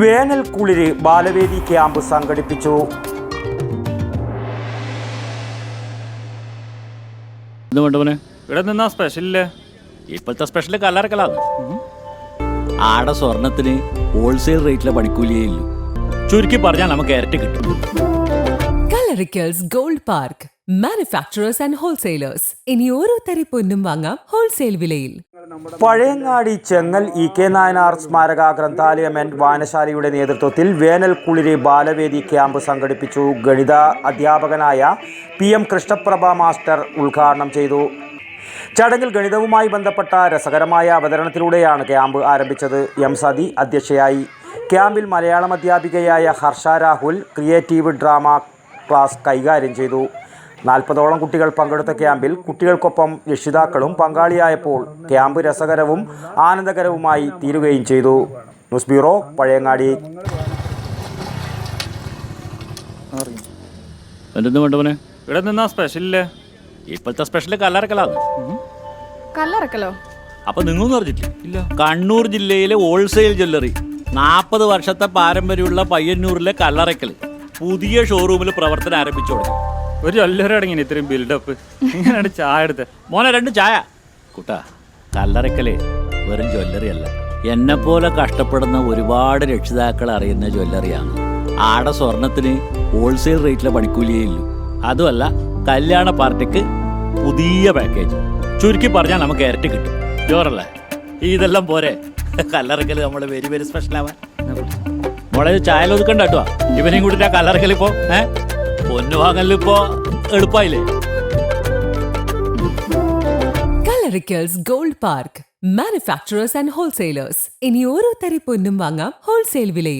വേനൽ കുളിര് ബാലവേദി ക്യാമ്പ് സംഘടിപ്പിച്ചു. എന്ത് വേണ്ടവനെ ഇവിടെ നിന്നാ സ്പെഷ്യലില്ലേ ഇപ്പോഴത്തെ സ്പെഷ്യൽ കല്ലറക്കലാണ് ആടെ സ്വർണത്തിന് ഹോൾസെയിൽ റേറ്റിലെ പണിക്കൂലിയേ ഇല്ലു. ചുരുക്കി പറഞ്ഞാൽ നമുക്ക് ഇരട്ടി കിട്ടും. Kallarakkals gold park manufacturers and wholesalers ഇനി ഓരോ തരി പൊന്നും വാങ്ങാം ഹോൾസെയിൽ വിലയിൽ. പഴയങ്ങാടി ചെങ്ങൽ ഇ കെ നായനാർ സ്മാരക ഗ്രന്ഥാലയം ആൻഡ് വായനശാലയുടെ നേതൃത്വത്തിൽ വേനൽ കുളിര് ബാലവേദി ക്യാമ്പ് സംഘടിപ്പിച്ചു ഗണിത അധ്യാപകനായ പി എം കൃഷ്ണപ്രഭ മാസ്റ്റർ ഉദ്ഘാടനം ചെയ്തു. ചടങ്ങിൽ ഗണിതവുമായി ബന്ധപ്പെട്ട രസകരമായ അവതരണത്തിലൂടെയാണ് ക്യാമ്പ് ആരംഭിച്ചത്. എം സതി അധ്യക്ഷയായി. ക്യാമ്പിൽ മലയാളം അധ്യാപികയായ Harsha Rahul creative drama class കൈകാര്യം ചെയ്തു. നാൽപ്പതോളം കുട്ടികൾ പങ്കെടുത്ത ക്യാമ്പിൽ കുട്ടികൾക്കൊപ്പം രക്ഷിതാക്കളും പങ്കാളിയായപ്പോൾ ക്യാമ്പ് രസകരവും ആനന്ദകരവുമായി തീരുകയും ചെയ്തു. News bureau Pazhayangadi. എന്തെന്ന് വേണ്ടവനെ ഇവിടെ നിന്നാ സ്പെഷ്യലില്ലേ ഇപ്പോഴത്തെ സ്പെഷ്യൽ കല്ലറക്കലാണ്. കല്ലറക്കലോ? അപ്പൊ നിങ്ങളൊന്നും അറിഞ്ഞിട്ടില്ല? ഇല്ല. കണ്ണൂർ ജില്ലയിലെ ഹോൾസെയിൽ ജ്വല്ലറി നാൽപ്പത് വർഷത്തെ പാരമ്പര്യമുള്ള പയ്യന്നൂരിലെ കല്ലറക്കൽ പുതിയ ഷോറൂമിൽ പ്രവർത്തനം ആരംഭിച്ചു തുടങ്ങി. ഒരു ഇങ്ങനെ ഇത്രയും ബിൽഡപ്പ് ഇങ്ങനെയാണ് ചായ എടുത്തത് മോനെ രണ്ട് ചായ. കുട്ടാ കല്ലറക്കലേ വെറും ജ്വല്ലറി അല്ല. എന്നെ പോലെ കഷ്ടപ്പെടുന്ന ഒരുപാട് രക്ഷിതാക്കൾ അറിയുന്ന ജ്വല്ലറിയാണ് ആടെ സ്വർണത്തിന് ഹോൾസെയിൽ റേറ്റിലെ പണിക്കൂലിയേ ഇല്ലു. അതുമല്ല കല്യാണ പാർട്ടിക്ക് പുതിയ പാക്കേജ് ചുരുക്കി പറഞ്ഞാൽ നമുക്ക് ഇരട്ടി കിട്ടും. ജോറല്ലേ ഇതെല്ലാം പോരെ. കല്ലറക്കൽ നമ്മൾ വെരി വെരി സ്പെഷ്യൽ ആവാൻ. മോളെ ചായ ഒതുക്കണ്ട കേട്ടോ. ഇവനെയും കൂടി കല്ലറക്കലിപ്പോ ഏഹ് പൊന്നു വാങ്ങലിപ്പോ എളുപ്പായില്ലേ? Kallarakkals gold park manufacturers and wholesalers ഇനി ഓരോ തരി പൊന്നും വാങ്ങാം ഹോൾസെയിൽ വിലയിൽ.